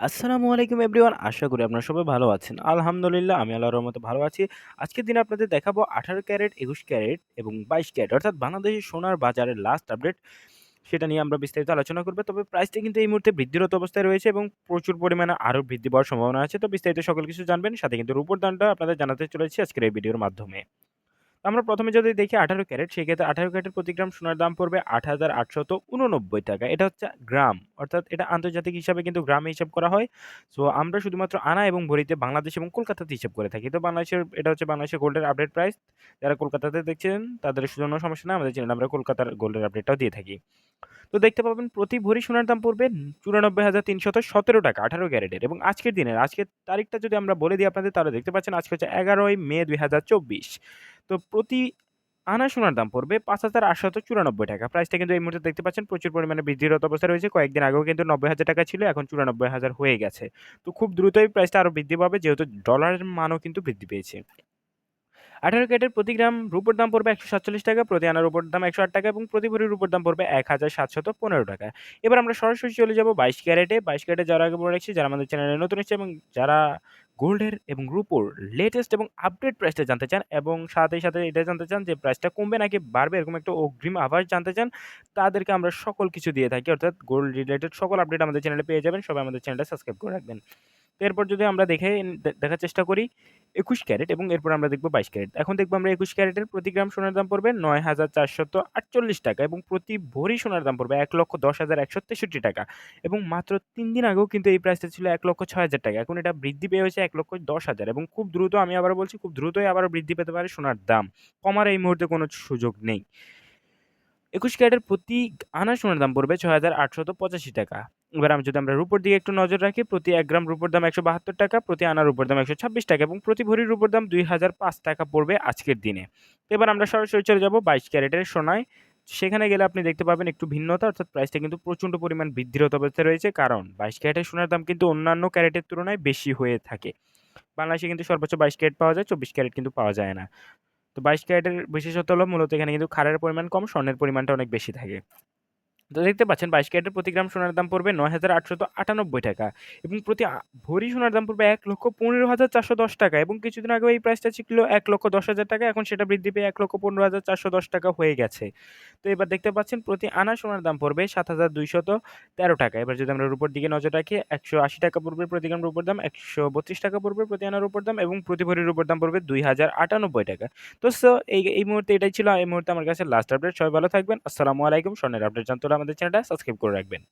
আসসালামু আলাইকুম এভরিওয়ান আশা করি আপনারা সবাই ভালো আছেন। আলহামদুলিল্লাহ আমি আল্লাহর রহমতে ভালো আছি। আজকের দিনে আপনাদের দেখাবো 18 ক্যারেট, 21 ক্যারেট এবং 22 ক্যারেট অর্থাৎ বাংলাদেশের সোনার বাজারের লাস্ট আপডেট সেটা নিয়ে আমরা বিস্তারিত আলোচনা করব। তবে প্রাইসটা কিন্তু এই মুহূর্তে বৃদ্ধিরত অবস্থায় রয়েছে এবং প্রচুর পরিমাণে আরও বৃদ্ধি পাওয়ার সম্ভাবনা আছে। তো বিস্তারিত সকল কিছু জানবেন। সাথে কিন্তু রূপোর দামটা আপনাদের জানাতে চলেছি আজকের এই ভিডিওর মাধ্যমে। আমরা প্রথমে যদি দেখি 18 ক্যারেট সেক্ষেত্রে 18 ক্যারেটের প্রতি গ্রাম সোনার দাম পড়বে ৮,৮৮৯ টাকা। এটা হচ্ছে গ্রাম অর্থাৎ এটা আন্তর্জাতিক হিসাবে কিন্তু গ্রামে হিসাব করা হয়। সো আমরা শুধুমাত্র আনা এবং ভরিতে বাংলাদেশ এবং কলকাতাতে হিসাব করে থাকি। তো বাংলাদেশের এটা হচ্ছে বাংলাদেশের গোল্ডের আপডেট প্রাইস। যারা কলকাতাতে দেখছেন তাদের জন্য সমস্যা নাই। আমাদের চ্যানেলে আমরা কলকাতার গোল্ডের আপডেটটাও দিয়ে থাকি। তো দেখতে পাবেন প্রতি ভরি সোনার দাম পড়বে ৯৪,৩১৭ টাকা ১৮ ক্যারেটের এবং আজকের দিনের আজকের তারিখটা যদি আমরা বলে দিই আপনাদের তাহলে দেখতে পাচ্ছেন আজকে হচ্ছে ১১ই মে ২০২৪ তো প্রতি আনা সোনার দাম পড়বে ৫,৮৯৪ টাকা। প্রাইসটা কিন্তু এই মুহূর্তে দেখতে পাচ্ছেন প্রচুর পরিমাণে বৃদ্ধিরত অবস্থা রয়েছে। কয়েকদিন আগেও কিন্তু ৯০,০০০ টাকা ছিল এখন ৯৪,০০০ হয়ে গেছে। তো খুব দ্রুতই প্রাইসটা আরও বৃদ্ধি পাবে যেহেতু ডলারের মানও কিন্তু বৃদ্ধি পেয়েছে। 18 ক্যারেটের প্রতি গ্রাম রূপোর দাম পড়বে ১৪৭ টাকা, প্রতি আনার রূপোর দাম ১০৮ টাকা এবং প্রতি ভরি রূপোর দাম পড়বে ১,৭১৫ টাকা। এবার আমরা সরাসরি চলে যাব ২২ ক্যারেটে। ২২ ক্যারেটে যাওয়ার আগে বলে রাখছি যারা আমাদের চ্যানেলে নতুন এসেছে এবং যারা গোল্ডের এবং রুপোর লেটেস্ট এবং আপডেট প্রাইসটা জানতে চান এবং সাথে, সাথে এটা জানতে চান যে প্রাইসটা কমবে নাকি বাড়বে এরকম একটা অগ্রিম আভাস জানতে চান, তাদেরকে আমরা সকল কিছু দিয়ে থাকি অর্থাৎ গোল্ড রিলেটেড সকল আপডেট আমাদের চ্যানেলে পেয়ে যাবেন। সবাই আমাদের চ্যানেলটা সাবস্ক্রাইব করে রাখবেন। এরপর যদি আমরা দেখে দেখার চেষ্টা করি ২১ ক্যারেট এবং এরপর আমরা দেখব বাইশ ক্যারেট। এখন দেখব আমরা ২১ ক্যারেটের প্রতি গ্রাম সোনার দাম পড়বে ৯,৪৪৮ টাকা এবং প্রতি ভরি সোনার দাম পড়বে ১,১০,১৬৩ টাকা এবং মাত্র তিন দিন আগেও কিন্তু এই প্রাইসটা ছিল ১,০৬,০০০ টাকা। এখন এটা বৃদ্ধি পেয়ে হয়েছে ১,১০,০০০ এবং খুব দ্রুত আমি আবার বলছি খুব দ্রুতই আবার বৃদ্ধি পেতে পারে সোনার দাম। কমার এই মুহূর্তে কোনো সুযোগ নেই। ২১ ক্যারেটের প্রতি আনা সোনার দাম পড়বে ৬,৮৮৫ টাকা। এবার আমি যদি আমরা রূপোর দিকে একটু নজর রাখি, প্রতি এক গ্রাম রূপোর দাম ১৭২ টাকা, প্রতি আনা রূপোর দাম ১২৬ টাকা এবং প্রতি ভরির রূপোর দাম ২,০০৫ টাকা পড়বে আজকের দিনে। এবার আমরা সরাসরি চলে যাব ২২ ক্যারেটের সোনায়। সেখানে গেলে আপনি দেখতে পাবেন একটু ভিন্নতা অর্থাৎ প্রাইসটা কিন্তু প্রচণ্ড পরিমাণ বৃদ্ধিরত অবস্থায় রয়েছে কারণ ২২ ক্যারেটের সোনার দাম কিন্তু অন্যান্য ক্যারেটের তুলনায় বেশি হয়ে থাকে। বাংলাদেশে কিন্তু সর্বোচ্চ ২২ ক্যারেট পাওয়া যায়, ২৪ ক্যারেট কিন্তু পাওয়া যায় না। তো ২২ ক্যারেটের বিশেষত্ব হলো মূলত এখানে কিন্তু খারের পরিমাণ কম, স্বর্ণের পরিমাণটা অনেক বেশি থাকে। দেখতে পাচ্ছেন ২২ ক্যারেটের প্রতি গ্রাম সোনার দাম পড়বে ৯,৮৯৮ টাকা এবং প্রতি ভরি সোনার দাম পড়বে ১,১৫,৪১০ টাকা এবং কিছুদিন আগেও এই প্রাইসটা ছিল ১,১০,০০০ টাকা এখন সেটা বৃদ্ধি পেয়ে ১,১৫,৪১০ টাকা হয়ে গেছে। তো এবার দেখতে পাচ্ছেন প্রতি আনা সোনার দাম পড়বে ৭,২১৩ টাকা। এবার যদি আমরা রূপোর দিকে নজর রাখি ১৮০ টাকা পড়বে প্রতি গ্রাম রূপোর দাম, ১৩২ টাকা পড়বে প্রতি আনার রূপোর দাম এবং প্রতি ভরি রূপোর দাম পড়বে ২,০৯৮ টাকা। তো এই এই মুহূর্তে এটাই ছিল এই মুহূর্তে আমার কাছে লাস্ট আপডেট। সবাই ভালো থাকবেন। আসসালামু আলাইকুম। স্বর্ণের আপডেট জানতে হলে আমাদের চ্যানেলটা সাবস্ক্রাইব করে রাখবেন।